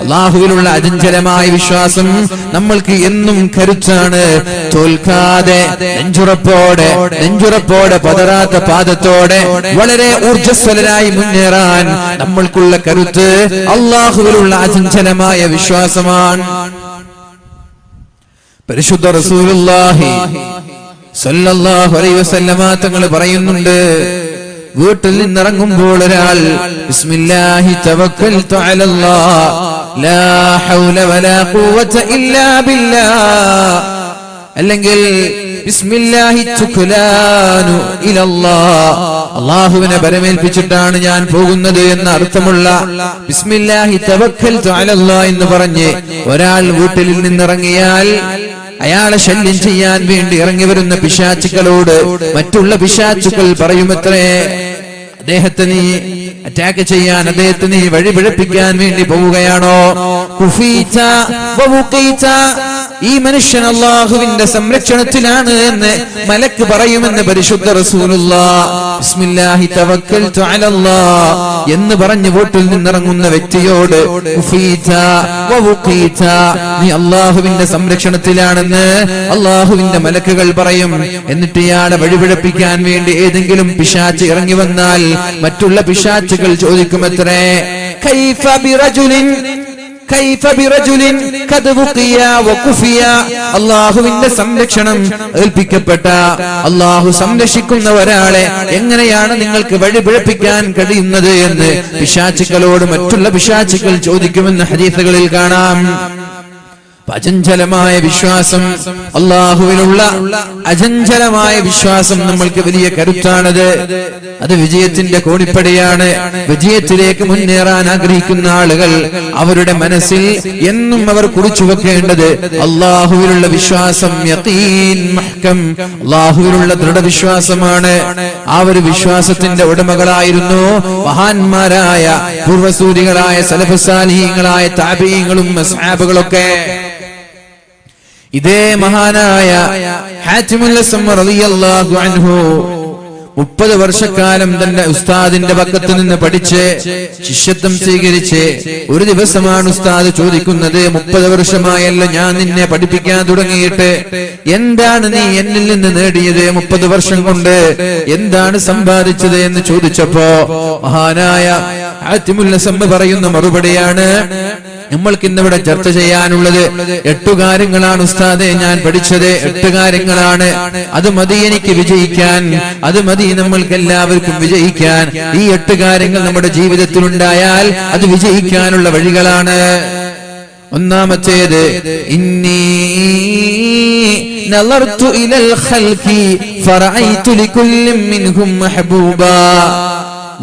അള്ളാഹുവിലുള്ള അചഞ്ചലമായ വിശ്വാസം നമ്മൾക്ക് എന്നും കരുത്താണ്. തോൽക്കാതെ നെഞ്ചുറപ്പോടെ നെഞ്ചുറപ്പോടെ പതറാത്ത പാദത്തോടെ വളരെ ഊർജസ്വലരായി മുന്നേറാൻ നമ്മൾക്കുള്ള കരുത്ത് അള്ളാഹുവിലുള്ള അചഞ്ചലമായ വിശ്വാസമാണ്. പരിശുദ്ധ റസൂലുള്ളാഹി സല്ലല്ലാഹു അലൈഹി വസല്ലമ തങ്ങൾ പറയുന്നുണ്ട് വീട്ടിൽ നിന്നിറങ്ങുമ്പോൾ ഒരാൾ ബിസ്മില്ലാഹി തവക്കൽതു അലല്ലാഹ് ലാ ഹൗല വലാ ഖുവത ഇല്ലാ بالله അല്ലെങ്കിൽ അള്ളാഹുവിനെ ബരമേൽപ്പിച്ചിട്ടാണ് ഞാൻ പോകുന്നത് എന്ന അർത്ഥമുള്ള ബിസ്മില്ലാഹി തവക്കൽ എന്ന് പറഞ്ഞ് ഒരാൾ വീട്ടിൽ നിന്നിറങ്ങിയാൽ അയാളെ ശല്യം ചെയ്യാൻ വേണ്ടി ഇറങ്ങി വരുന്ന പിശാച്ചുക്കളോട് മറ്റുള്ള പിശാച്ചുക്കൾ പറയുമത്രേ അദ്ദേഹത്തെ നീ അറ്റാക്ക് ചെയ്യാൻ അദ്ദേഹത്തെ നീ വഴിപിഴപ്പിക്കാൻ വേണ്ടി പോവുകയാണോ. ഈ മനുഷ്യൻ അള്ളാഹുവിന്റെ സംരക്ഷണത്തിലാണ് എന്ന് മലക്ക് പറയുമെന്ന് പരിശുദ്ധ എന്ന് പറഞ്ഞ് വോട്ടിൽ നിന്നിറങ്ങുന്ന വ്യക്തിയോട്. നീ അള്ളാഹുവിന്റെ സംരക്ഷണത്തിലാണെന്ന് അള്ളാഹുവിന്റെ മലക്കുകൾ പറയും എന്നിട്ട് ഇയാളെ വഴിപിഴപ്പിക്കാൻ വേണ്ടി ഏതെങ്കിലും പിശാച്ച് ഇറങ്ങി വന്നാൽ മറ്റുള്ള പിശാച്ചുകൾ ചോദിക്കുമത്രേ അല്ലാഹുവിന്റെ സംരക്ഷണം ഏൽപ്പിക്കപ്പെട്ട അല്ലാഹു സംരക്ഷിക്കുന്ന ഒരാളെ എങ്ങനെയാണ് നിങ്ങൾക്ക് വഴിപിഴപ്പിക്കാൻ കഴിയുന്നത് എന്ന് പിശാചുക്കളോട് മറ്റുള്ള പിശാചുക്കൾ ചോദിക്കുമെന്ന് ഹദീസുകളിൽ കാണാം. അചഞ്ചലമായ വിശ്വാസം അള്ളാഹുവിനുള്ള അചഞ്ചലമായ വിശ്വാസം നമ്മൾക്ക് വലിയ കരുത്താണത്. അത് വിജയത്തിന്റെ കോണിപ്പടിയാണ് വിജയത്തിലേക്ക് മുന്നേറാൻ ആഗ്രഹിക്കുന്ന ആളുകൾ അവരുടെ മനസ്സിൽ എന്നും അവർ കുറിച്ചു വെക്കേണ്ടത് അള്ളാഹുവിലുള്ള വിശ്വാസം അള്ളാഹുവിലുള്ള ദൃഢവിശ്വാസമാണ്. ആ ഒരു വിശ്വാസത്തിന്റെ ഉടമകളായിരുന്നു മഹാന്മാരായ പൂർവസൂരികളായ സലഫസാലിഹീങ്ങളായ താപീയങ്ങളും അസ്ഹാബുകളൊക്കെ. ഇതേ മഹാനായ അൻഹു മുപ്പത് വർഷക്കാലം തന്റെ ഉസ്താദിന്റെ പക്കത്ത് നിന്ന് പഠിച്ച് ശിഷ്യത്വം സ്വീകരിച്ച് ഒരു ദിവസമാണ് ഉസ്താദ് ചോദിക്കുന്നത് മുപ്പത് വർഷമായല്ലോ ഞാൻ നിന്നെ പഠിപ്പിക്കാൻ തുടങ്ങിയിട്ട് എന്താണ് നീ എന്നിൽ നിന്ന് നേടിയത് മുപ്പത് വർഷം കൊണ്ട് എന്താണ് സമ്പാദിച്ചത് എന്ന് ചോദിച്ചപ്പോ മഹാനായ ആറ്റിമുല്ലസമ്മ പറയുന്ന മറുപടിയാണ് നമ്മൾക്ക് ഇന്നിവിടെ ചർച്ച ചെയ്യാനുള്ളത് എട്ടു കാര്യങ്ങളാണ് ഉസ്താദെ ഞാൻ പഠിച്ചത് എട്ട് കാര്യങ്ങളാണ്. അത് മതി എനിക്ക് വിജയിക്കാൻ അത് മതി നമ്മൾക്ക് എല്ലാവർക്കും വിജയിക്കാൻ. ഈ എട്ട് കാര്യങ്ങൾ നമ്മുടെ ജീവിതത്തിൽ ഉണ്ടായാൽ അത് വിജയിക്കാനുള്ള വഴികളാണ്. ഒന്നാമത്തേത് ഇന്നി നളർത്തു ഇലൽ ഖൽഖി ഫറഅയ്തു ലികുല്ലി മിൻഹും മഹബൂബാ.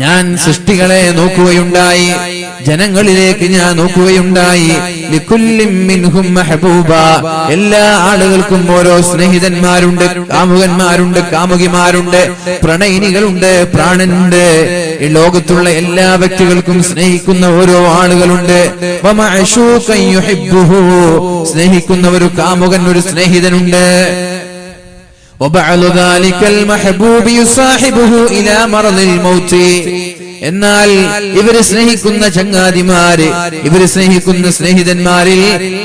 ഞാൻ സൃഷ്ടികളെ നോക്കുകയുണ്ടായി. ജനങ്ങളിലേക്ക് ഞാൻ നോക്കുകയുണ്ടായി. എല്ലാ ആളുകൾക്കും ഓരോ സ്നേഹിതന്മാരുണ്ട് കാമുകന്മാരുണ്ട് കാമുകിമാരുണ്ട് പ്രണയിനികളുണ്ട് പ്രാണനുണ്ട്. ഈ ലോകത്തുള്ള എല്ലാ വ്യക്തികൾക്കും സ്നേഹിക്കുന്ന ഓരോ ആളുകളുണ്ട്. സ്നേഹിക്കുന്ന ഒരു കാമുകൻ ഒരു സ്നേഹിതനുണ്ട്. وبعض ذلك المحبوب يصاحبه إلى مرض الموت എന്നാൽ ഇവര് സ്നേഹിക്കുന്ന ചങ്ങാതിമാര് ഇവര് സ്നേഹിക്കുന്ന സ്നേഹിതന്മാരിൽ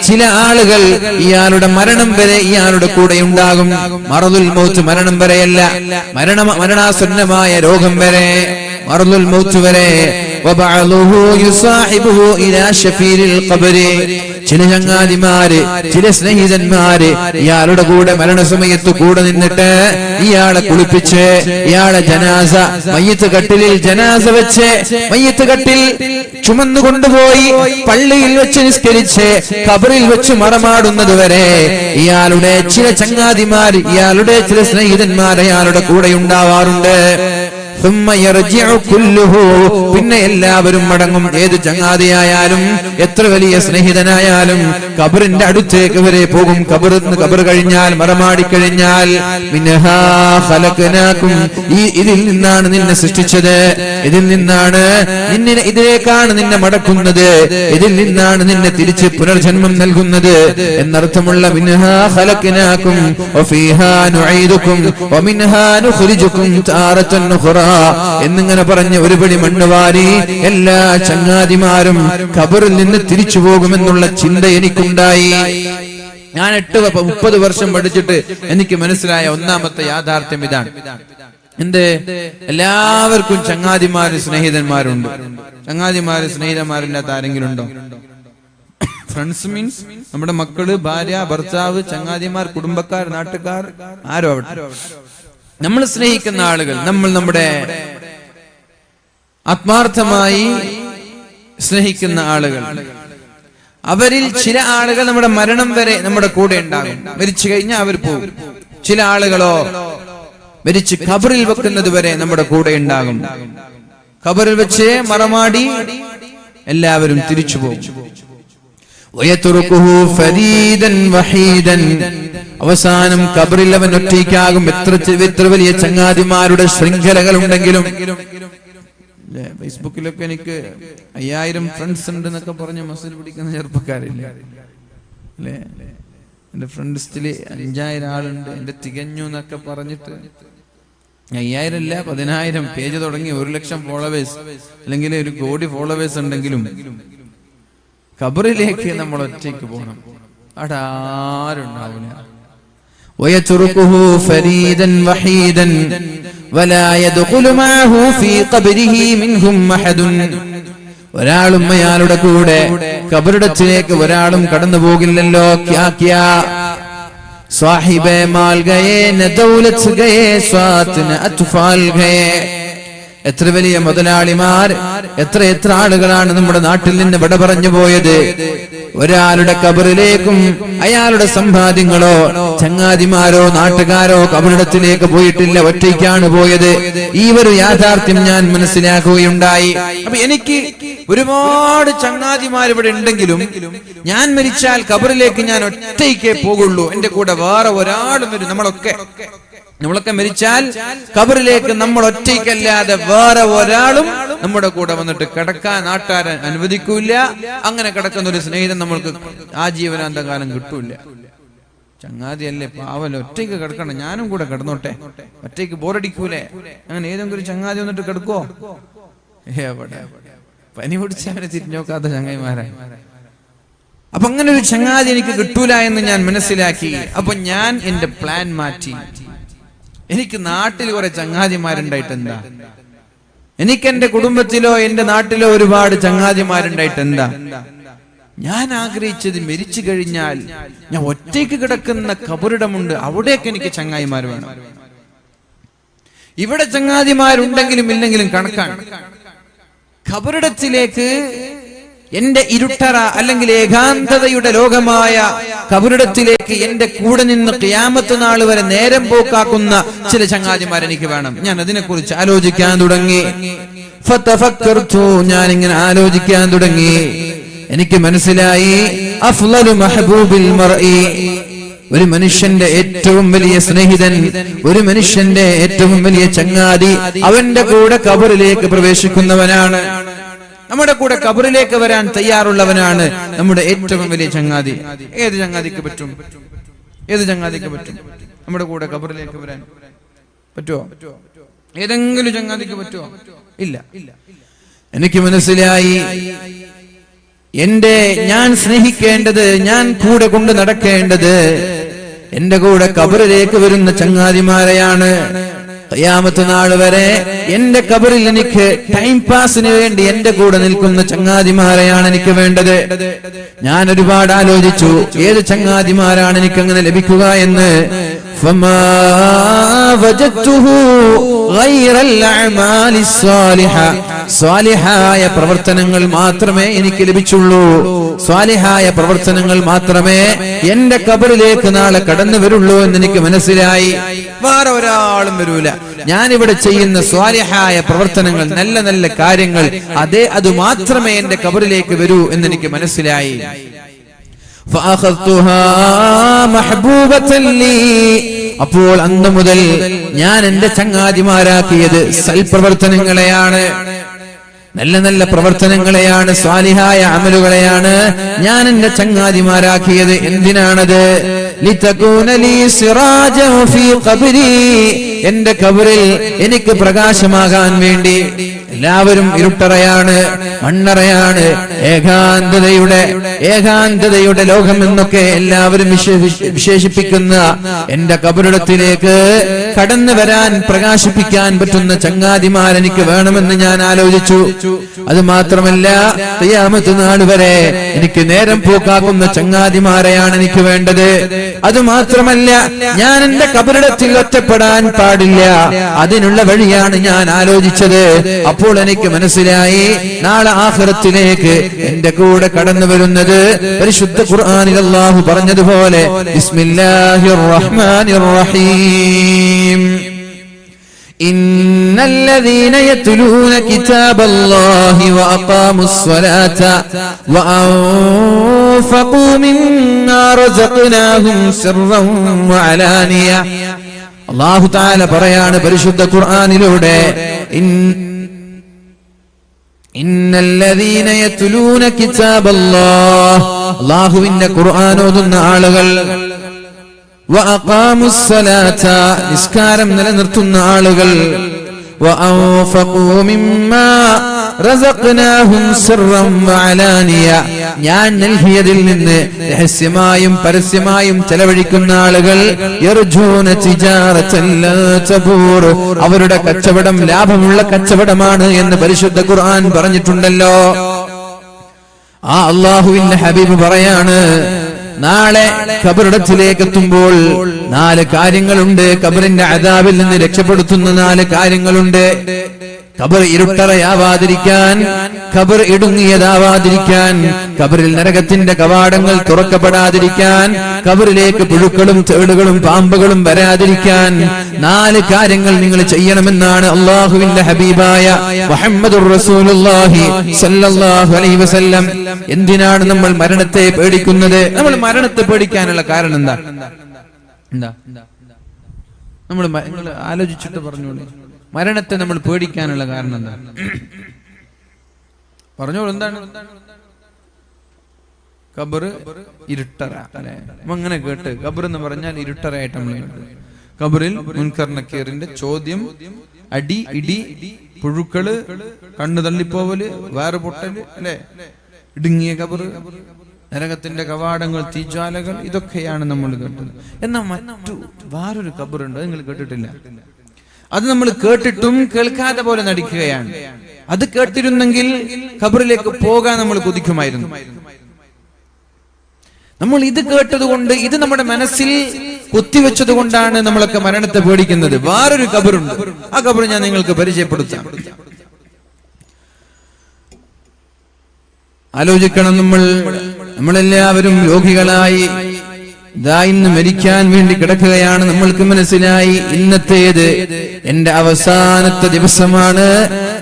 ചില ആളുകൾ ഇയാളുടെ മരണം വരെ ഇയാളുടെ കൂടെ ഉണ്ടാകും മറതുൽ മൗത്ത് മരണം വരെയല്ല മരണ മരണാസന്നമായ രോഗം വരെ മറതുൽ മൗത്ത് വരെ ചില ചങ്ങാതിമാര് ചില സ്നേഹിതന്മാര് ഇയാളുടെ കൂടെ മരണസമയത്ത് കൂടെ നിന്നിട്ട് ഇയാളെ കുളിപ്പിച്ച് ഇയാളെ ജനാസ മയ്യത്ത് കട്ടിലിൽ ജനാസ വെച്ച് മയ്യത്ത് കട്ടിൽ ചുമന്നു കൊണ്ടുപോയി പള്ളിയിൽ വെച്ച് നിസ്കരിച്ച് കബറിൽ വെച്ച് മറമാടുന്നത് വരെ ഇയാളുടെ ചില ചങ്ങാതിമാർ ഇയാളുടെ ചില സ്നേഹിതന്മാർ അയാളുടെ കൂടെ ഉണ്ടാവാറുണ്ട് പിന്നെ എല്ലാവരും മടങ്ങും. ഏത് ചങ്ങാതിയായാലും എത്ര വലിയ സ്നേഹിതനായാലും കബറിന്റെ അടുത്തേക്ക് വരെ പോകും. കബറിന്ന് കബർ കഴിഞ്ഞാൽ മറമാടി കഴിഞ്ഞാൽ ഈ ഇതിൽ നിന്നാണ് നിന്നെ സൃഷ്ടിച്ചത്. ഇതിൽ നിന്നാണ് നിന്നെ ഇതിലേക്കാണ് നിന്നെ മടക്കുന്നത്. ഇതിൽ നിന്നാണ് നിന്നെ തിരിച്ച് പുനർജന്മം നൽകുന്നത്. എന്നർത്ഥമുള്ള വഫീഹാ നുഈദുകും വമിൻഹാ എന്നിങ്ങനെ പറഞ്ഞ് ഒരു പിടി മണ്ണ് വാരി എല്ലാ ചങ്ങാതിമാരും കബറിൽ നിന്ന് തിരിച്ചു പോകുമെന്നുള്ള ചിന്ത എനിക്കുണ്ടായി. ഞാൻ എട്ട് മുപ്പത് വർഷം പഠിച്ചിട്ട് എനിക്ക് മനസ്സിലായ ഒന്നാമത്തെ യാഥാർത്ഥ്യം ഇതാണ്. എന്ത്? എല്ലാവർക്കും ചങ്ങാതിമാര് സ്നേഹിതന്മാരുണ്ട്. ചങ്ങാതിമാര് സ്നേഹിതന്മാരില്ലാത്ത ആരെങ്കിലും ഉണ്ടോ ഫ്രണ്ട്സ് മീൻസ് നമ്മുടെ മക്കൾ ഭാര്യ ഭർത്താവ് ചങ്ങാതിമാർ കുടുംബക്കാർ നാട്ടുകാർ ആരോ അവിടെ നമ്മൾ സ്നേഹിക്കുന്ന ആളുകൾ നമ്മൾ നമ്മുടെ ആത്മാർത്ഥമായി സ്നേഹിക്കുന്ന ആളുകൾ. അവരിൽ ചില ആളുകൾ നമ്മുടെ മരണം വരെ നമ്മുടെ കൂടെ ഉണ്ടാകും. മരിച്ചു കഴിഞ്ഞാൽ അവർ പോകും ചില ആളുകളോ മരിച്ച് ഖബറിൽ വെക്കുന്നത് വരെ നമ്മുടെ കൂടെ ഉണ്ടാകും. ഖബറിൽ വെച്ച് മറമാടി എല്ലാവരും തിരിച്ചു പോകും. അവസാനം കബറിൽ അവൻ ഒറ്റയ്ക്കാകും. എത്ര എത്ര വലിയ ചങ്ങാതിമാരുടെ ശൃംഖലകൾ ഉണ്ടെങ്കിലും ഫേസ്ബുക്കിലൊക്കെ എനിക്ക് അയ്യായിരം ഫ്രണ്ട്സ് ഉണ്ട് എന്നൊക്കെ പറഞ്ഞ് മസിൽ പിടിക്കുന്ന ചെറുപ്പക്കാരില്ല? അല്ലേ ഫ്രണ്ട് ലിസ്റ്റിൽ അഞ്ചായിരം ആളുണ്ട്. എന്റെ തികഞ്ഞു എന്നൊക്കെ പറഞ്ഞിട്ട് അയ്യായിരം അല്ല പതിനായിരം. പേജ് തുടങ്ങി ഒരു ലക്ഷം ഫോളോവേഴ്സ് അല്ലെങ്കിൽ ഒരു കോടി ഫോളോവേഴ്സ് ഉണ്ടെങ്കിലും. ഖബറിലേക്ക് നമ്മൾ ഒറ്റയ്ക്ക് പോകണം അവിടെ ആരുണ്ടാവില്ല ويتركه فريدا وحيدا ولا يدخل معه في قبره منهم أحد ഒരാളും അയാളുടെ കൂടെ കബറിടത്തിലേക്ക് ഒരാളും കടന്നു പോകില്ലല്ലോ ക്യാ ക്യാ സാഹിബെ മാൽ ഗയേ ന ദൗലത്ത് ഗയേ സ്വാത് ന അത്ഫാൽ ഗയേ എത്ര വലിയ മുതലാളിമാർ എത്ര എത്ര ആളുകളാണ് നമ്മുടെ നാട്ടിൽ നിന്ന് വിട പറഞ്ഞു പോയത്? ഒരാളുടെ കബറിലേക്കും അയാളുടെ സമ്പാദ്യങ്ങളോ ചങ്ങാതിമാരോ നാട്ടുകാരോ കബറിടത്തിലേക്ക് പോയിട്ടില്ല ഒറ്റയ്ക്കാണ് പോയത്. ഈ ഒരു യാഥാർത്ഥ്യം ഞാൻ മനസ്സിലാക്കുകയുണ്ടായി. അപ്പൊ എനിക്ക് ഒരുപാട് ചങ്ങാതിമാർ ഇവിടെ ഉണ്ടെങ്കിലും ഞാൻ മരിച്ചാൽ കബറിലേക്ക് ഞാൻ ഒറ്റയ്ക്കേ പോകുള്ളൂ. എന്റെ കൂടെ വേറെ ഒരാളും വരും നമ്മളൊക്കെ. നമ്മളൊക്കെ മരിച്ചാൽ കബറിലേക്ക് നമ്മൾ ഒറ്റയ്ക്കല്ലാതെ വേറെ ഒരാളും നമ്മുടെ കൂടെ വന്നിട്ട് കിടക്കാൻ ആട്ടാരൻ അനുവദിക്കൂല അങ്ങനെ കിടക്കുന്ന ഒരു സ്നേഹിതൻ നമ്മൾക്ക് ആ ജീവനാന്ത കാലം കിട്ടൂല ചങ്ങാതിയല്ലേ പാവല ഒറ്റയ്ക്ക് കിടക്കണം ഞാനും കൂടെ കിടന്നോട്ടെ. ഒറ്റയ്ക്ക് ബോറടിക്കൂലേ? അങ്ങനെ ഏതെങ്കിലും ഒരു ചങ്ങാതി വന്നിട്ട് കിടക്കുവോ? എവിടെ? പനി പിടിച്ച അവനെ തിരിഞ്ഞോക്കാത്ത ചങ്ങായിമാരെ. അപ്പൊ അങ്ങനെ ഒരു ചങ്ങാതി എനിക്ക് കിട്ടൂല എന്ന് ഞാൻ മനസ്സിലാക്കി. അപ്പൊ ഞാൻ എന്റെ പ്ലാൻ മാറ്റി. എനിക്ക് നാട്ടിൽ കുറെ ചങ്ങാതിമാരുണ്ടായിട്ട് എന്താ എനിക്ക് എന്റെ കുടുംബത്തിലോ എന്റെ നാട്ടിലോ ഒരുപാട് ചങ്ങാതിമാരുണ്ടായിട്ട് എന്താ ഞാൻ ആഗ്രഹിച്ചത് മരിച്ചു കഴിഞ്ഞാൽ ഞാൻ ഒറ്റയ്ക്ക് കിടക്കുന്ന കബറിടമുണ്ട് അവിടേക്ക് എനിക്ക് ചങ്ങാതിമാർ വേണം. ഇവിടെ ചങ്ങാതിമാരുണ്ടെങ്കിലും ഇല്ലെങ്കിലും കണക്കാണ്. ഖബറിടത്തിലേക്ക് എന്റെ ഇരുട്ടറ അല്ലെങ്കിൽ ഏകാന്തതയുടെ ലോകമായ കബുരിടത്തിലേക്ക് എന്റെ കൂടെ നിന്ന് ക്യാമത്ത് നാൾ വരെ നേരം പോക്കാക്കുന്ന ചില ചങ്ങാതിമാർ എനിക്ക് വേണം. ഞാൻ അതിനെക്കുറിച്ച് ആലോചിക്കാൻ തുടങ്ങി. ഞാൻ ഇങ്ങനെ ആലോചിക്കാൻ തുടങ്ങി. എനിക്ക് മനസ്സിലായി. അഫ്ലു മഹബൂബിൽ ഒരു മനുഷ്യന്റെ ഏറ്റവും വലിയ സ്നേഹിതൻ ഒരു മനുഷ്യന്റെ ഏറ്റവും വലിയ ചങ്ങാതി അവന്റെ കൂടെ കബറിലേക്ക് പ്രവേശിക്കുന്നവനാണ്. നമ്മുടെ കൂടെ കബറിലേക്ക് വരാൻ തയ്യാറുള്ളവനാണ് നമ്മുടെ ഏറ്റവും വലിയ ചങ്ങാതി. ഏത് ചങ്ങാതിക്ക് പറ്റും? ഏത് ചങ്ങാതിക്ക് പറ്റും? നമ്മുടെ കൂടെ കബറിലേക്ക് വരാൻ പറ്റുമോ ഏതെങ്കിലും ചങ്ങാതിക്ക് പറ്റുമോ ഇല്ല. എനിക്ക് മനസ്സിലായി. എന്റെ ഞാൻ സ്നേഹിക്കേണ്ടത് ഞാൻ കൂടെ കൊണ്ട് നടക്കേണ്ടത് എന്റെ കൂടെ കബറിലേക്ക് വരുന്ന ചങ്ങാതിമാരെയാണ്. ഖിയാമത്ത് നാൾ വരെ എന്റെ കബറിൽ എനിക്ക് ടൈം പാസിന് വേണ്ടി എന്റെ കൂടെ നിൽക്കുന്ന ചങ്ങാതിമാരെയാണ് എനിക്ക് വേണ്ടത്. ഞാൻ ഒരുപാട് ആലോചിച്ചു ഏത് ചങ്ങാതിമാരാണ് എനിക്ക് അങ്ങനെ ലഭിക്കുക എന്ന്. സ്വാലിഹായ പ്രവർത്തനങ്ങൾ മാത്രമേ എനിക്ക് ലഭിച്ചുള്ളൂ. സ്വാലിഹായ പ്രവർത്തനങ്ങൾ മാത്രമേ എന്റെ കബറിലേക്ക് നാളെ കടന്നു വരുള്ളൂ എന്ന് എനിക്ക് മനസ്സിലായി. വേറെ ഒരാളും വരൂല. ഞാനിവിടെ ചെയ്യുന്ന സ്വാലിഹായ പ്രവർത്തനങ്ങൾ നല്ല നല്ല കാര്യങ്ങൾ അതേ അത് മാത്രമേ എന്റെ കബറിലേക്ക് വരൂ എന്ന് എനിക്ക് മനസ്സിലായി. അപ്പോൾ അന്ന് മുതൽ ഞാൻ എന്റെ ചങ്ങാതിമാരാക്കിയത് സൽപ്രവർത്തനങ്ങളെയാണ്. നല്ല നല്ല പ്രവർത്തനങ്ങളെയാണ് സ്വാലിഹായ അമലുകളെയാണ് ഞാൻ എന്റെ ചങ്ങാതിമാരാക്കിയത്. എന്തിനാണത്? എന്റെ കബറിൽ എനിക്ക് പ്രകാശമാകാൻ വേണ്ടി എല്ലാവരും ഇരുട്ടറയാണ് മണ്ണറയാണ് ഏകാന്തതയുടെ ഏകാന്തതയുടെ ലോകം എന്നൊക്കെ എല്ലാവരും വിശേഷിപ്പിക്കുന്ന എന്റെ കബറിടത്തിലേക്ക് കടന്നു വരാൻ പ്രകാശിപ്പിക്കാൻ പറ്റുന്ന ചങ്ങാതിമാർ എനിക്ക് വേണമെന്ന് ഞാൻ ആലോചിച്ചു. അത് മാത്രമല്ല തയ്യാമത്തുനാൾ നാളുവരെ എനിക്ക് നേരം പൂക്കാക്കുന്ന ചങ്ങാതിമാരെയാണ് എനിക്ക് വേണ്ടത്. അത് മാത്രമല്ല ഞാൻ എന്റെ കബറിടത്തിൽ ഒറ്റപ്പെടാൻ പാടില്ല. അതിനുള്ള വഴിയാണ് ഞാൻ ആലോചിച്ചത്. അപ്പോൾ എനിക്ക് മനസ്സിലായി നാളെ ആഹ്റത്തിലേക്ക് എന്റെ കൂടെ കടന്നു വരുന്നത് പരിശുദ്ധ ഖുർആനിൽ അല്ലാഹു പറഞ്ഞതുപോലെ ബിസ്മില്ലാഹിർ റഹ്മാനിർ റഹീം. إن الذين يتلون كتاب الله وأقاموا الصلاة وأنفقوا مما رزقناهم سرا وعلانية അള്ളാഹു താല പറയാണ് പരിശുദ്ധ ഖുർആാനിലൂടെ ഇന്നല്ലദീന യത്ലൂന കിതാബല്ലാഹ് അള്ളാഹുവിന്റെ ഖുർആൻ ഓതുന്ന ആളുകൾ വഅഖാമു സ്സലാത്ത നിസ്കാരം നിലനിർത്തുന്ന ആളുകൾ. ഞാൻ നൽകിയതിൽ നിന്ന് രഹസ്യമായും പരസ്യമായും ചെലവഴിക്കുന്ന ആളുകൾ. അവരുടെ കച്ചവടം ലാഭമുള്ള കച്ചവടമാണ് എന്ന് പരിശുദ്ധ ഖുർആൻ പറഞ്ഞിട്ടുണ്ടല്ലോ. ആ അള്ളാഹുവിന്റെ ഹബീബ് പറയാണ് നാളെ കബറിടത്തിലേക്ക് എത്തുമ്പോൾ നാല് കാര്യങ്ങളുണ്ട്. ഖബറിന്റെ അതാവിൽ നിന്ന് രക്ഷപ്പെടുത്തുന്ന നാല് കാര്യങ്ങളുണ്ട്. ഖബർ ഇരുട്ടറയാവാതിരിക്കാൻ ഖബർ ഇടുങ്ങിയതാവാതിരിക്കാൻ ഖബറിൽ നരകത്തിന്റെ കവാടങ്ങൾ തുറക്കപ്പെടാതിരിക്കാൻ ഖബറിലേക്ക് പുഴുക്കളും തേടുകളും പാമ്പുകളും വരാതിരിക്കാൻ നാല് കാര്യങ്ങൾ നിങ്ങൾ ചെയ്യണമെന്നാണ് അള്ളാഹുവിന്റെ ഹബീബായ മുഹമ്മദ് വസല്ലം എന്തിനാണ് നമ്മൾ മരണത്തെ പേടിക്കുന്നത് നമ്മൾ മരണത്തെ പേടിക്കാനുള്ള കാരണം എന്താ എന്താ നമ്മൾ ആലോചിച്ചിട്ട് പറഞ്ഞോളൂ മരണത്തെ നമ്മൾ പേടിക്കാനുള്ള കാരണം എന്താ? പറഞ്ഞോളൂ എന്താണ്? കബറ് ഇരുട്ടറ അല്ലെ? അങ്ങനെ കേട്ട് കബർ എന്ന് പറഞ്ഞാൽ ഇരുട്ടറയായിട്ട് നമ്മൾ കബറിൽ മുൻകർ നക്കീറിന്റെ ചോദ്യം അടി ഇടി പുഴുക്കൾ കണ്ണു തള്ളിപ്പോവൽ വേറെ പൊട്ടൽ അല്ലെ? ഇടുങ്ങിയ കബറ് നരകത്തിന്റെ കവാടങ്ങൾ തീജ്വാലകൾ ഇതൊക്കെയാണ് നമ്മൾ കേട്ടത്. എന്നാൽ മറ്റു വേറൊരു അത് നിങ്ങൾ കേട്ടിട്ടില്ല. അത് നമ്മൾ കേട്ടിട്ടും കേൾക്കാതെ പോലെ നടിക്കുകയാണ്. അത് കേട്ടിരുന്നെങ്കിൽ ഖബറിലേക്ക് പോകാൻ നമ്മൾ കൊതിക്കുമായിരുന്നു. നമ്മൾ ഇത് കേട്ടതുകൊണ്ട് ഇത് നമ്മുടെ മനസ്സിൽ കുത്തിവെച്ചത് കൊണ്ടാണ് നമ്മളൊക്കെ മരണത്തെ പേടിക്കുന്നത്. വേറൊരു കബറുണ്ട് ആ കബർ ഞാൻ നിങ്ങൾക്ക് പരിചയപ്പെടുത്താം. ആലോചിക്കണം നമ്മൾ. നമ്മളെല്ലാവരും രോഗികളായി. ഇതാ ഇന്ന് മരിക്കാൻ വേണ്ടി കിടക്കുകയാണ് നമ്മൾക്ക് മനസ്സിലായി. ഇന്നത്തേത് എന്റെ അവസാനത്തെ ദിവസമാണ്.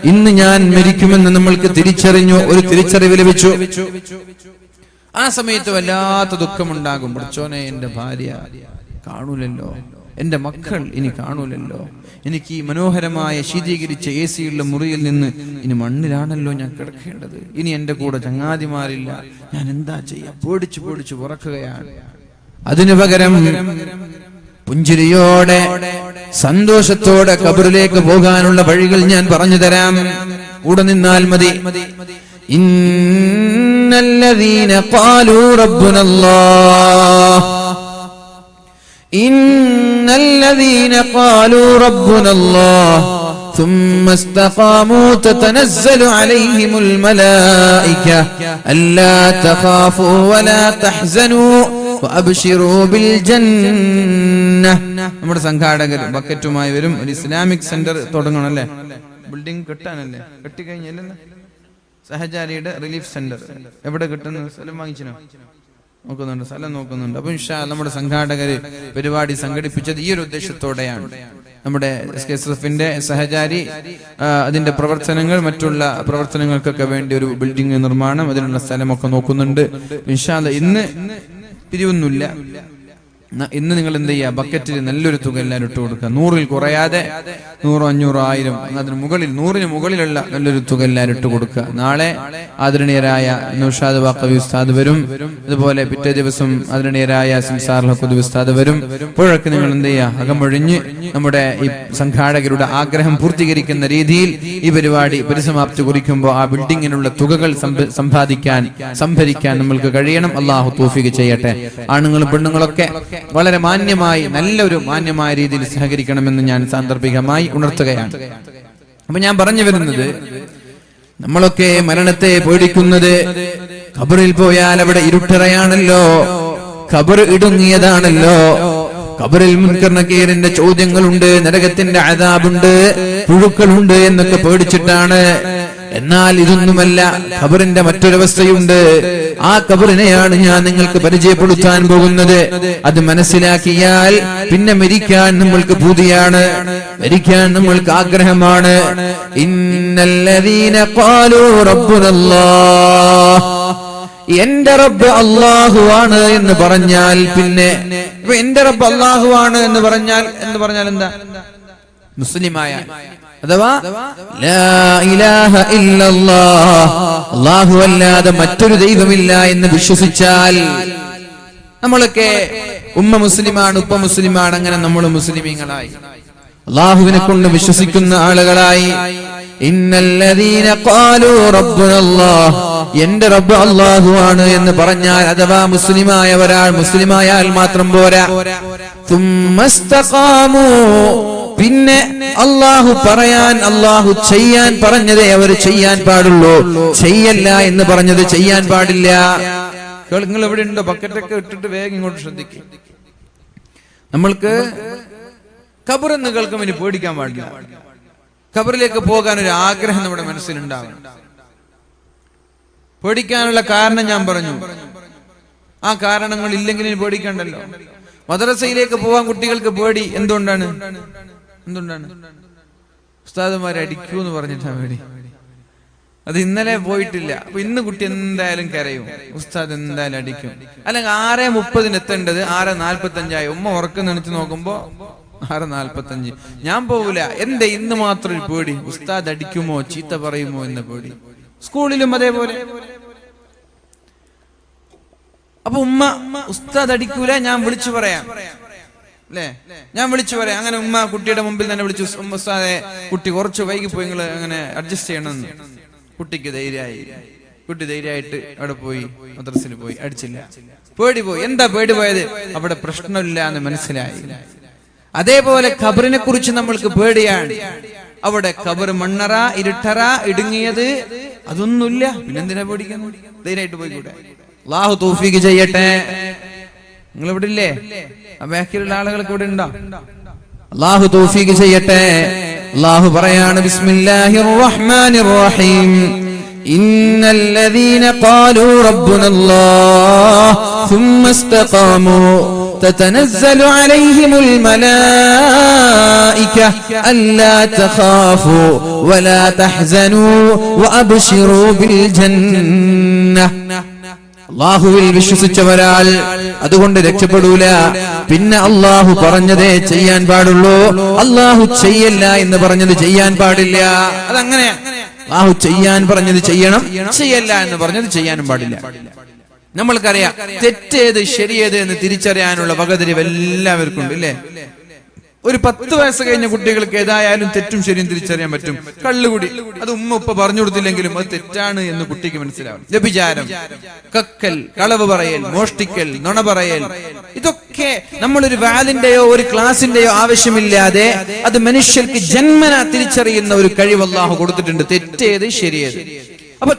ഇന്ന് ഞാൻ മരിക്കുമെന്ന് നമ്മൾക്ക് തിരിച്ചറിഞ്ഞു. ഒരു തിരിച്ചറിവ് ലഭിച്ചു. ആ സമയത്ത് വല്ലാത്ത ദുഃഖമുണ്ടാകും. പഠിച്ചോനെ എന്റെ ഭാര്യ കാണൂലല്ലോ. എന്റെ മക്കൾ ഇനി കാണൂലല്ലോ. എനിക്ക് ഈ മനോഹരമായ ശീതീകരിച്ച എ സിയുള്ള മുറിയിൽ നിന്ന് ഇനി മണ്ണിലാണല്ലോ ഞാൻ കിടക്കേണ്ടത്. ഇനി എന്റെ കൂടെ ചങ്ങാതിമാരില്ല. ഞാൻ എന്താ ചെയ്യാ? പേടിച്ചു പേടിച്ചു ഉറക്കുകയാണ്. അതിനു പകരം പുഞ്ചിരിയോടെ സന്തോഷത്തോടെ കബറിലേക്ക് പോകാനുള്ള വഴികൾ ഞാൻ പറഞ്ഞു തരാം കൂടെ നിന്നാൽ മതി ഇന്നല്ലദീന ഖാലൂ റബ്ബുനല്ലാഹ് إن الذين قالوا ربنا الله ثم استقاموا تتنزل عليهم الملائكة ألا تخافوا ولا تحزنوا وأبشروا بالجنة നമ്മുടെ സംഘാടകർ ബക്കറ്റുമായി വരും. ഒരു ഇസ്ലാമിക് സെന്റർ തുടങ്ങണം അല്ലേ ബിൽഡിംഗ് കെട്ടാനല്ലേ? കെട്ടിക്കഴിഞ്ഞല്ലേ? സഹചാരിയുടെ റിലീഫ് സെന്റർ. എവിടെ കിട്ടുന്ന സ്ഥലം വാങ്ങിച്ചിനോ? നോക്കുന്നുണ്ട്. സ്ഥലം നോക്കുന്നുണ്ട്. അപ്പൊ ഇൻഷാ നമ്മുടെ സംഘാടകര് പരിപാടി സംഘടിപ്പിച്ചത് ഈ ഒരു ഉദ്ദേശത്തോടെയാണ്. നമ്മുടെ എസ് കെ എസ് എഫിന്റെ സഹചാരി അതിന്റെ പ്രവർത്തനങ്ങൾ മറ്റുള്ള പ്രവർത്തനങ്ങൾക്കൊക്കെ വേണ്ടി ഒരു ബിൽഡിംഗ് നിർമ്മാണം അതിനുള്ള സ്ഥലമൊക്കെ നോക്കുന്നുണ്ട്. ഇൻഷാ അല്ലാ ഇന്ന് പിരിവൊന്നുമില്ല. ഇന്ന് നിങ്ങൾ എന്ത് ചെയ്യുക ബക്കറ്റിൽ നല്ലൊരു തുക എല്ലാവരും ഇട്ട് കൊടുക്കുക. നൂറിൽ കുറയാതെ നൂറോ അഞ്ഞൂറോ ആയിരം അതിന് മുകളിൽ നൂറിന് മുകളിലുള്ള നല്ലൊരു തുക എല്ലാവരും ഇട്ട് കൊടുക്കുക. നാളെ ആദരണീയരായ നൌഷാദ് വാക്കവി ഉസ്താദ് വരും. അതുപോലെ പിറ്റേ ദിവസം ആദരണീയരായ സിംസാർ ഹക്കുദ് ഉസ്താദ് വരും. ഇപ്പോഴൊക്കെ നിങ്ങൾ എന്ത് ചെയ്യുക അകമൊഴിഞ്ഞ് നമ്മുടെ ഈ സംഘാടകരുടെ ആഗ്രഹം പൂർത്തീകരിക്കുന്ന രീതിയിൽ ഈ പരിപാടി പരിസമാപ്തി കുറിക്കുമ്പോൾ ആ ബിൽഡിങ്ങിനുള്ള തുകകൾ സമ്പ- സമ്പാദിക്കാൻ സംഭരിക്കാൻ നമ്മൾക്ക് കഴിയണം. അള്ളാഹു തോഫിക്ക് ചെയ്യട്ടെ. ആണുങ്ങളും പെണ്ണുങ്ങളൊക്കെ വളരെ മാന്യമായി നല്ലൊരു മാന്യമായ രീതിയിൽ സഹകരിക്കണമെന്ന് ഞാൻ സാന്ദർഭികമായി ഉണർത്തുകയാണ്. അപ്പൊ ഞാൻ പറഞ്ഞു വരുന്നത് നമ്മളൊക്കെ മരണത്തെ പേടിക്കുന്നത് ഖബറിൽ പോയാൽ അവിടെ ഇരുട്ടറയാണല്ലോ ഖബർ ഇടുങ്ങിയതാണല്ലോ. ഖബറിൽ മുൻകർണക്കീറിന്റെ ചോദ്യങ്ങളുണ്ട് നരകത്തിന്റെ അതാബുണ്ട് പുഴുക്കളുണ്ട് എന്നൊക്കെ പേടിച്ചിട്ടാണ് എന്നാൽ ഇതൊന്നുമല്ല ഖബറിന്റെ മറ്റൊരവസ്ഥയുണ്ട്. ആ ഖബറിനെയാണ് ഞാൻ നിങ്ങൾക്ക് പരിചയപ്പെടുത്താൻ പോകുന്നത്. അത് മനസ്സിലാക്കിയാൽ പിന്നെ മരിക്കാൻ നമ്മൾക്ക് ഭൂതിയാണ് മരിക്കാൻ നമ്മൾക്ക് ആഗ്രഹമാണ്. ഇന്നല്ലദീന എന്റെ റബ്ബ് അള്ളാഹു ആണ് എന്ന് പറഞ്ഞാൽ പിന്നെ എന്റെ റബ്ബ് അള്ളാഹു ആണ് എന്ന് പറഞ്ഞാൽ എന്ന് പറഞ്ഞാൽ എന്താ? മുസ്ലിമായ അഥവാ അള്ളാഹു അല്ലാതെ മറ്റൊരു ദൈവമില്ല എന്ന് വിശ്വസിച്ചാൽ നമ്മളൊക്കെ ഉമ്മ മുസ്ലിമാണ് ഉപ്പ മുസ്ലിമാണ് അങ്ങനെ നമ്മൾ മുസ്ലിമീങ്ങളായി. അള്ളാഹുവിനെ കൊണ്ട് വിശ്വസിക്കുന്ന ആളുകളായി. എന്റെ റബ്ബ് അള്ളാഹു ആണ് എന്ന് പറഞ്ഞാൽ അഥവാ മുസ്ലിമായ ഒരാൾ മുസ്ലിമായാൽ മാത്രം പോരാ. പിന്നെ അള്ളാഹു പറയാൻ അള്ളാഹു ചെയ്യാൻ പറഞ്ഞതേ അവർ ചെയ്യാൻ പാടുള്ളൂ. ചെയ്യല്ല എന്ന് പറഞ്ഞത് ചെയ്യാൻ പാടില്ല. നിങ്ങൾ എവിടെ ഉണ്ടോ ബക്കറ്റൊക്കെ ഇട്ടിട്ട് വേഗം ഇങ്ങോട്ട് ശ്രദ്ധിക്കും. നമ്മൾക്ക് ഖബർ കേൾക്കും ഇനി പേടിക്കാൻ പാടില്ല. ഖബറിലേക്ക് പോകാൻ ഒരു ആഗ്രഹം നമ്മുടെ മനസ്സിലുണ്ടാവണം പേടിക്കാനുള്ള കാരണം ഞാൻ പറഞ്ഞു. ആ കാരണങ്ങൾ ഇല്ലെങ്കിൽ പേടിക്കണ്ടല്ലോ. മദ്രസയിലേക്ക് പോകാൻ കുട്ടികൾക്ക് പേടി. എന്തുകൊണ്ടാണ്? എന്തുകൊണ്ടാണ്? ഉസ്താദുമാരെ അടിക്കൂ എന്ന് പറഞ്ഞിട്ടാ പേടി. അത് ഇന്നലെ പോയിട്ടില്ല. അപ്പൊ ഇന്ന് കുട്ടി എന്തായാലും കരയും. ഉസ്താദ് എന്തായാലും അടിക്കും. അല്ലെങ്കിൽ ആറ് മുപ്പതിന് എത്തേണ്ടത് ആറ് നാല്പത്തി അഞ്ചായി ഉമ്മ ഉറക്കം നണിച്ച് നോക്കുമ്പോ ആറ് നാല്പത്തി അഞ്ച് ഞാൻ പോവില്ല എന്റെ ഇന്ന് മാത്രം ഒരു പേടി. ഉസ്താദ് അടിക്കുമോ? ചീത്ത പറയുമോ എന്ന പേടി. സ്കൂളിലും അതേപോലെ. അപ്പൊ ഉമ്മ ഉസ്താദ് അടിക്കൂല. ഞാൻ വിളിച്ചു പറയാം. അല്ലേ ഞാൻ വിളിച്ചു പറയാം. അങ്ങനെ ഉമ്മ കുട്ടിയുടെ മുമ്പിൽ തന്നെ വിളിച്ചു. ഉമ്മ ഉസ്താദെ കുട്ടി കുറച്ച് വൈകിപ്പോയി നിങ്ങൾ അങ്ങനെ അഡ്ജസ്റ്റ് ചെയ്യണമെന്ന്. കുട്ടിക്ക് ധൈര്യമായി. കുട്ടി ധൈര്യമായിട്ട് അവിടെ പോയി മദ്രസിൽ പോയി. അടിച്ചില്ല. പേടി പോയി. എന്താ പേടി പോയത്? അവിടെ പ്രശ്നമില്ല എന്ന് മനസ്സിലായി. അതേപോലെ ഖബറിനെ കുറിച്ച് നമ്മൾക്ക് പേടിയാണ്. അവിടെ ഖബർ മണ്ണറ ഇരുട്ടറ ഇടുങ്ങിയത് അതൊന്നുമില്ല. പിന്നെന്തിനാ പേടിക്കാൻ ധൈര്യമായിട്ട് അള്ളാഹു തൗഫീഖ് ചെയ്യട്ടെ. നിങ്ങൾ ഇവിടെ ഇല്ലേ ബാക്കിലുള്ള ആളുകൾക്ക് ഇവിടെ ഉണ്ടോ അള്ളാഹു തൗഫീഖ് ചെയ്യട്ടെ അള്ളാഹു പറയാണ് ബിസ്മില്ലാഹിർ റഹ്മാനിർ റഹീം إن الذين قالوا ربنا الله ثم استقاموا تتنزل عليهم الملائكة ألا تخافوا ولا تحزنوا وأبشروا بالجنة അള്ളാഹുവിൽ വിശ്വസിച്ചവരാൽ അതുകൊണ്ട് രക്ഷപ്പെടൂല. പിന്നെ അള്ളാഹു പറഞ്ഞതേ ചെയ്യാൻ പാടുള്ളൂ. അള്ളാഹു ചെയ്യല്ല എന്ന് പറഞ്ഞത് ചെയ്യാൻ പാടില്ല. അതങ്ങനെ. അള്ളാഹു ചെയ്യാൻ പറഞ്ഞത് ചെയ്യണം. ചെയ്യല്ല എന്ന് പറഞ്ഞത് ചെയ്യാനും പാടില്ല. നമ്മൾക്കറിയാം തെറ്റേത് ശരിയേത് എന്ന് തിരിച്ചറിയാനുള്ള വകതിരിവ് എല്ലാവർക്കും ഉണ്ട് ഇല്ലേ? ഒരു പത്ത് വയസ്സ് കഴിഞ്ഞ കുട്ടികൾക്ക് ഏതായാലും തെറ്റും ശരിയും തിരിച്ചറിയാൻ പറ്റും. കള്ളുകുടി. അത് ഉമ്മ ഉപ്പ പറഞ്ഞു കൊടുത്തില്ലെങ്കിലും അത് തെറ്റാണ് എന്ന് കുട്ടിക്ക് മനസ്സിലാവും. വ്യഭിചാരം. കക്കൽ കളവ് പറയൽ മോഷ്ടിക്കൽ നുണ പറയൽ. ഇതൊക്കെ നമ്മളൊരു വാലിന്റെയോ ഒരു ക്ലാസിന്റെയോ ആവശ്യമില്ലാതെ അത് മനുഷ്യർക്ക് ജന്മന തിരിച്ചറിയുന്ന ഒരു കഴിവ് അള്ളാഹു കൊടുത്തിട്ടുണ്ട്. തെറ്റേത് ശരിയേത്. അപ്പൊ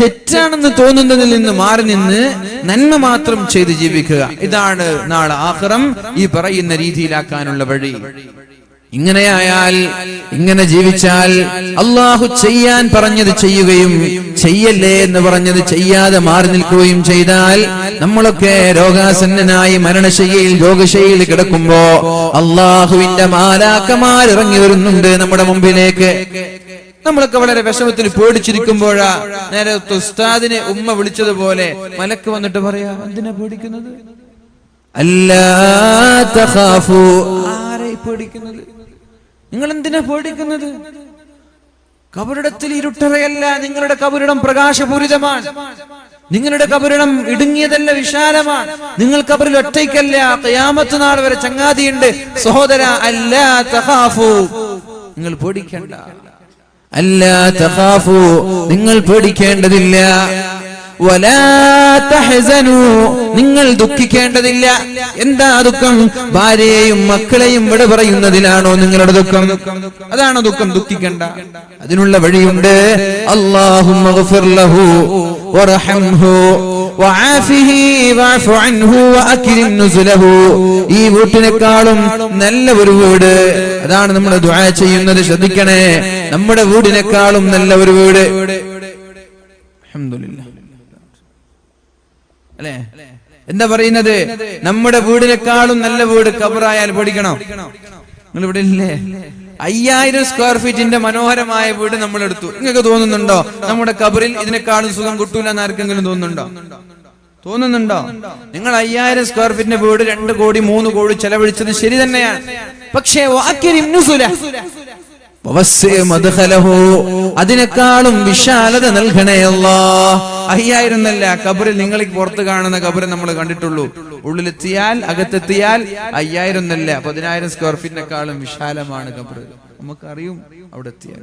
തെറ്റാണെന്ന് തോന്നുന്നതിൽ നിന്ന് മാറി നിന്ന് നന്മ മാത്രം ചെയ്ത് ജീവിക്കുക. ഇതാണ് നാളെ ആഹ്റം ഈ പറയുന്ന രീതിയിലാക്കാനുള്ള വഴി. ഇങ്ങനെയായാൽ ഇങ്ങനെ ജീവിച്ചാൽ അള്ളാഹു ചെയ്യാൻ പറഞ്ഞത് ചെയ്യുകയും ചെയ്യല്ലേ എന്ന് പറഞ്ഞത് ചെയ്യാതെ മാറി നിൽക്കുകയും ചെയ്താൽ നമ്മളൊക്കെ രോഗാസന്നനായി മരണശയ്യയിൽ രോഗശയ്യയിൽ കിടക്കുമ്പോ അള്ളാഹുവിന്റെ മാലാക്കമാരിറങ്ങി വരുന്നുണ്ട് നമ്മുടെ മുമ്പിലേക്ക്. നമ്മളൊക്കെ വളരെ വിഷമത്തിൽ പേടിച്ചിരിക്കുമ്പോഴാ നേരെ ഉസ്താദിനെ ഉമ്മ വിളിച്ചതുപോലെ മലക്ക് വന്നിട്ട് പറയാ എന്തിനാ പേടിക്കുന്നത്? പേടിക്കുന്നത് നിങ്ങൾ എന്തിനാ പേടിക്കുന്നത്? കബറിടത്തിൽ ഇരുട്ടറയല്ല നിങ്ങളുടെ കബറിടം പ്രകാശപൂരിതമാണ്. നിങ്ങളുടെ കബറിടം ഇടുങ്ങിയതല്ല വിശാലമാണ്. നിങ്ങൾ കബറിൽ ഒറ്റയ്ക്കല്ല കയാമത്ത് നാൾ വരെ ചങ്ങാതിയുണ്ട്. സഹോദര അല്ലാ നിങ്ങൾ പേടിക്കേണ്ട. അല്ലാ തഖാഫു നിങ്ങൾ പേടിക്കേണ്ടതില്ല. വലാ നിങ്ങൾ ദുഃഖിക്കേണ്ടതില്ല. എന്താ ദുഃഖം? ഭാര്യയെയും മക്കളെയും ഇവിടെ പറയുന്നതിലാണോ നിങ്ങളുടെ ദുഃഖം? അതാണ് ദുഃഖം? ദുഃഖിക്കേണ്ട. അതിനുള്ള വഴിയുണ്ട്. അല്ലാഹുമ്മ ഈ വീട്ടിനേക്കാളും നല്ല ഒരു വീട്. അതാണ് നമ്മൾ ദുആ ചെയ്യുന്നത്. ശ്രദ്ധിക്കണേ. നമ്മുടെ വീടിനേക്കാളും നല്ല ഒരു വീട്. അല്ലേ? എന്താ പറയുന്നത്? നമ്മുടെ വീടിനേക്കാളും നല്ല വീട് കബറായാൽ പഠിക്കണം. നിങ്ങൾ ഇവിടെ ഇല്ലേ? അയ്യായിരം സ്ക്വയർ ഫീറ്റിന്റെ മനോഹരമായ വീട് നമ്മൾ എടുത്തു നിങ്ങൾക്ക് തോന്നുന്നുണ്ടോ? നമ്മുടെ കബറിൽ ഇതിനെക്കാളും സുഖം കിട്ടൂല എന്ന് ആർക്കെങ്കിലും തോന്നുന്നുണ്ടോ? തോന്നുന്നുണ്ടോ? നിങ്ങൾ അയ്യായിരം സ്ക്വയർ ഫീറ്റിന്റെ വീട് രണ്ട് കോടി മൂന്ന് കോടി ചെലവഴിച്ചത് ശരി തന്നെയാണ്. പക്ഷേ. അതിനേക്കാളും വിശാലത നൽകണേ അല്ലാ അയ്യായിരം എന്നല്ല കബറിൽ നിങ്ങൾ പുറത്ത് കാണുന്ന കബറ് നമ്മൾ കണ്ടിട്ടുള്ളൂ. ഉള്ളിലെത്തിയാൽ അകത്തെത്തിയാൽ അയ്യായിരം എന്നല്ല പതിനായിരം സ്ക്വയർ ഫീറ്റിനേക്കാളും വിശാലമാണ് കബറ്. നമുക്കറിയും അവിടെ എത്തിയാൽ.